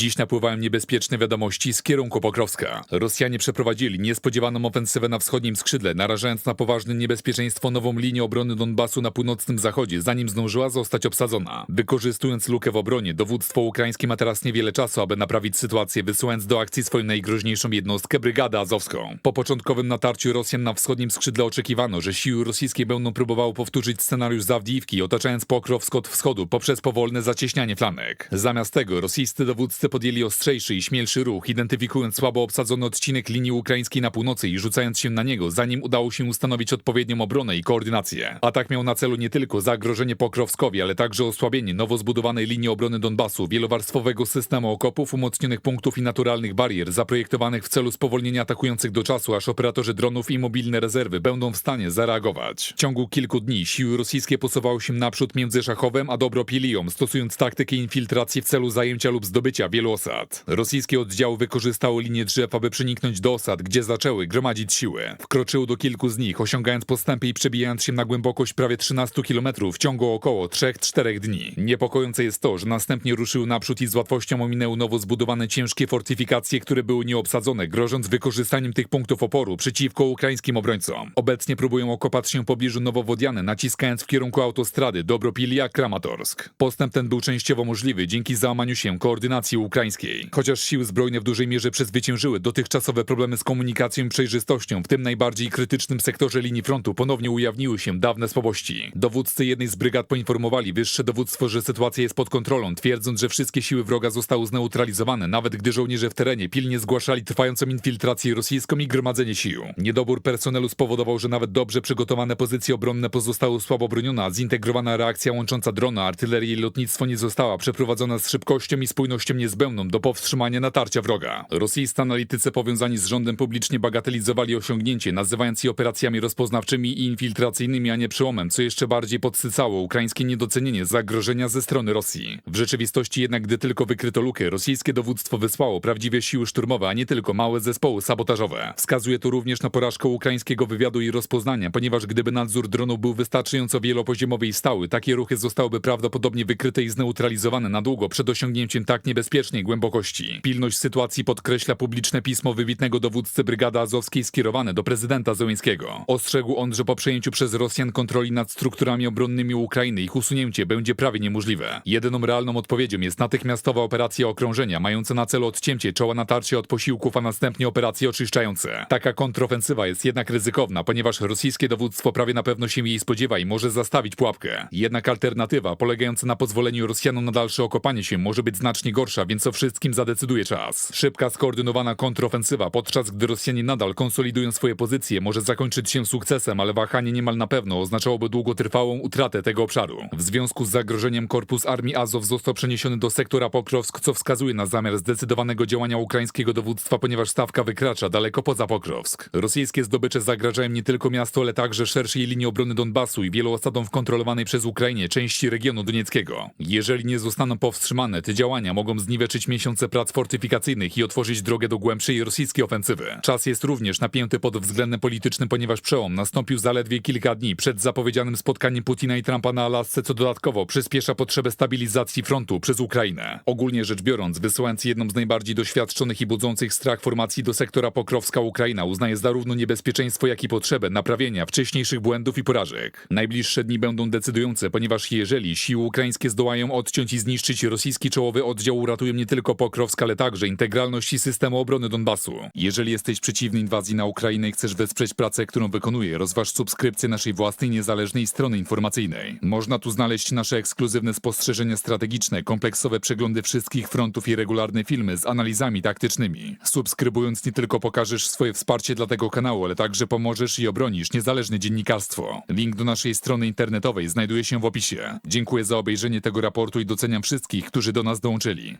Dziś napływają niebezpieczne wiadomości z kierunku Pokrowska. Rosjanie przeprowadzili niespodziewaną ofensywę na wschodnim skrzydle, narażając na poważne niebezpieczeństwo nową linię obrony Donbasu na północnym zachodzie, zanim zdążyła zostać obsadzona. Wykorzystując lukę w obronie, dowództwo ukraińskie ma teraz niewiele czasu, aby naprawić sytuację, wysyłając do akcji swoją najgroźniejszą jednostkę, Brygadę Azowską. Po początkowym natarciu Rosjan na wschodnim skrzydle oczekiwano, że siły rosyjskie będą próbowały powtórzyć scenariusz z Awdijiwki, otaczając Pokrowsk od wschodu poprzez powolne zacieśnianie flanek. Zamiast tego rosyjscy dowódcy podjęli ostrzejszy i śmielszy ruch, identyfikując słabo obsadzony odcinek linii ukraińskiej na północy i rzucając się na niego, zanim udało się ustanowić odpowiednią obronę i koordynację. Atak miał na celu nie tylko zagrożenie Pokrowskowi, ale także osłabienie nowo zbudowanej linii obrony Donbasu, wielowarstwowego systemu okopów, umocnionych punktów i naturalnych barier, zaprojektowanych w celu spowolnienia atakujących do czasu, aż operatorzy dronów i mobilne rezerwy będą w stanie zareagować. W ciągu kilku dni siły rosyjskie posuwały się naprzód między Szachowem a Dobropilią, stosując taktykę infiltracji w celu zajęcia lub zdobycia wielu osad. Rosyjskie oddziały wykorzystały linię drzew, aby przeniknąć do osad, gdzie zaczęły gromadzić siły. Wkroczyły do kilku z nich, osiągając postępy i przebijając się na głębokość prawie 13 km w ciągu około 3-4 dni. Niepokojące jest to, że następnie ruszyły naprzód i z łatwością ominęły nowo zbudowane ciężkie fortyfikacje, które były nieobsadzone, grożąc wykorzystaniem tych punktów oporu przeciwko ukraińskim obrońcom. Obecnie próbują okopać się w pobliżu Nowowodiany, naciskając w kierunku autostrady Dobropilia-Kramatorsk. Postęp ten był częściowo możliwy dzięki załamaniu się koordynacji ukraińskiej. Chociaż siły zbrojne w dużej mierze przezwyciężyły dotychczasowe problemy z komunikacją i przejrzystością, w tym najbardziej krytycznym sektorze linii frontu ponownie ujawniły się dawne słabości. Dowódcy jednej z brygad poinformowali wyższe dowództwo, że sytuacja jest pod kontrolą, twierdząc, że wszystkie siły wroga zostały zneutralizowane, nawet gdy żołnierze w terenie pilnie zgłaszali trwającą infiltrację rosyjską i gromadzenie sił. Niedobór personelu spowodował, że nawet dobrze przygotowane pozycje obronne pozostały słabo bronione, a zintegrowana reakcja łącząca drona, artylerię i lotnictwo nie została przeprowadzona z szybkością i spójnością do powstrzymania natarcia wroga. Rosyjscy analitycy powiązani z rządem publicznie bagatelizowali osiągnięcie, nazywając je operacjami rozpoznawczymi i infiltracyjnymi, a nie przełomem, co jeszcze bardziej podsycało ukraińskie niedocenienie zagrożenia ze strony Rosji. W rzeczywistości jednak, gdy tylko wykryto lukę, rosyjskie dowództwo wysłało prawdziwie siły szturmowe, a nie tylko małe zespoły sabotażowe. Wskazuje to również na porażkę ukraińskiego wywiadu i rozpoznania, ponieważ gdyby nadzór dronów był wystarczająco wielopoziomowy i stały, takie ruchy zostałyby prawdopodobnie wykryte i zneutralizowane na długo przed osiągnięciem tak niebezpiecznej głębokości. Pilność sytuacji podkreśla publiczne pismo wybitnego dowódcy Brygady Azowskiej skierowane do prezydenta Zełenskiego. Ostrzegł on, że po przejęciu przez Rosjan kontroli nad strukturami obronnymi Ukrainy ich usunięcie będzie prawie niemożliwe. Jedyną realną odpowiedzią jest natychmiastowa operacja okrążenia, mająca na celu odcięcie czoła natarcia od posiłków, a następnie operacje oczyszczające. Taka kontrofensywa jest jednak ryzykowna, ponieważ rosyjskie dowództwo prawie na pewno się jej spodziewa i może zastawić pułapkę. Jednak alternatywa, polegająca na pozwoleniu Rosjanom na dalsze okopanie się, może być znacznie gorsza, więc o wszystkim zadecyduje czas. Szybka, skoordynowana kontrofensywa, podczas gdy Rosjanie nadal konsolidują swoje pozycje, może zakończyć się sukcesem, ale wahanie niemal na pewno oznaczałoby długotrwałą utratę tego obszaru. W związku z zagrożeniem korpus armii Azow został przeniesiony do sektora Pokrowsk, co wskazuje na zamiar zdecydowanego działania ukraińskiego dowództwa, ponieważ stawka wykracza daleko poza Pokrowsk. Rosyjskie zdobycze zagrażają nie tylko miastu, ale także szerszej linii obrony Donbasu i wielu osadom w kontrolowanej przez Ukrainie części regionu donieckiego. Jeżeli nie zostaną powstrzymane, te działania mogą zniweczyć miesiące prac fortyfikacyjnych i otworzyć drogę do głębszej rosyjskiej ofensywy. Czas jest również napięty pod względem politycznym, ponieważ przełom nastąpił zaledwie kilka dni przed zapowiedzianym spotkaniem Putina i Trumpa na Alasce, co dodatkowo przyspiesza potrzebę stabilizacji frontu przez Ukrainę. Ogólnie rzecz biorąc, wysyłając jedną z najbardziej doświadczonych i budzących strach formacji do sektora Pokrowska, Ukraina uznaje zarówno niebezpieczeństwo, jak i potrzebę naprawienia wcześniejszych błędów i porażek. Najbliższe dni będą decydujące, ponieważ jeżeli siły ukraińskie zdołają odciąć i zniszczyć rosyjski czołowy oddział, uratują nie tylko Pokrowsk, ale także integralność i systemu obrony Donbasu. Jeżeli jesteś przeciwny inwazji na Ukrainę i chcesz wesprzeć pracę, którą wykonuję, rozważ subskrypcję naszej własnej niezależnej strony informacyjnej. Można tu znaleźć nasze ekskluzywne spostrzeżenia strategiczne, kompleksowe przeglądy wszystkich frontów i regularne filmy z analizami taktycznymi. Subskrybując nie tylko pokażesz swoje wsparcie dla tego kanału, ale także pomożesz i obronisz niezależne dziennikarstwo. Link do naszej strony internetowej znajduje się w opisie. Dziękuję za obejrzenie tego raportu i doceniam wszystkich, którzy do nas dołączyli.